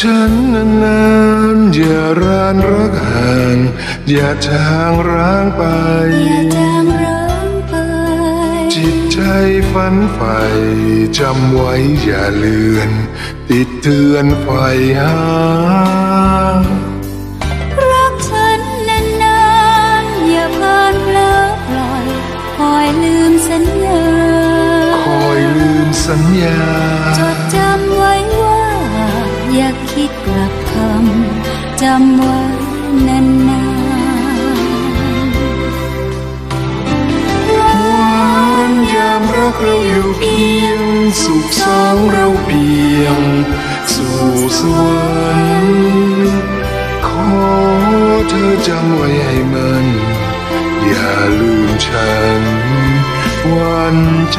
ฉันนานๆอย่ารานรักห่างอย่าจางร้างไป อย่าจางร้างไป จิตใจฝันใฝ่จำไว้อย่าเลือน ติดเตือนไฟหารักฉันนานๆอย่าเพลินเพลอปล่อยคอยลืมสัญญา คอยลืมสัญญา จำไว้นานๆหวานยามรักเราอยู่เพียง สุขสองเราเพียง สู่สวรรค์ขอเธอจำไว้ให้มัน อย่าลืมฉัน วันใจ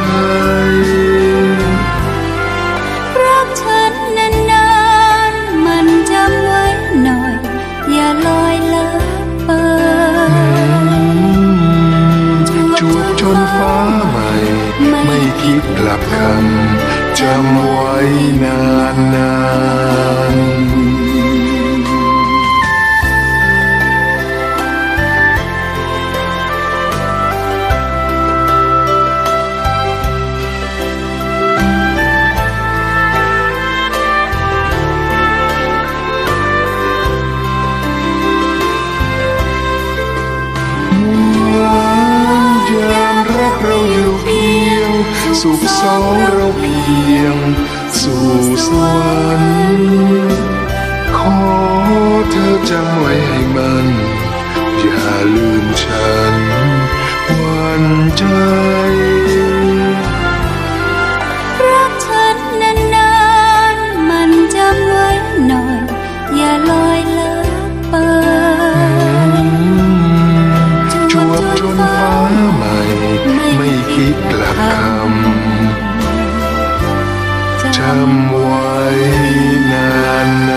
คิดกลับคำจำไว้นานนานๆ สุขสองเราเพียง สู่สวรรค์ขอเธอจำไว้ให้มัน อย่าลืมฉันหวันใจรักฉันนานๆมันจำไว้หน่อย อย่าลอยละเปอจวบจน autumn wine and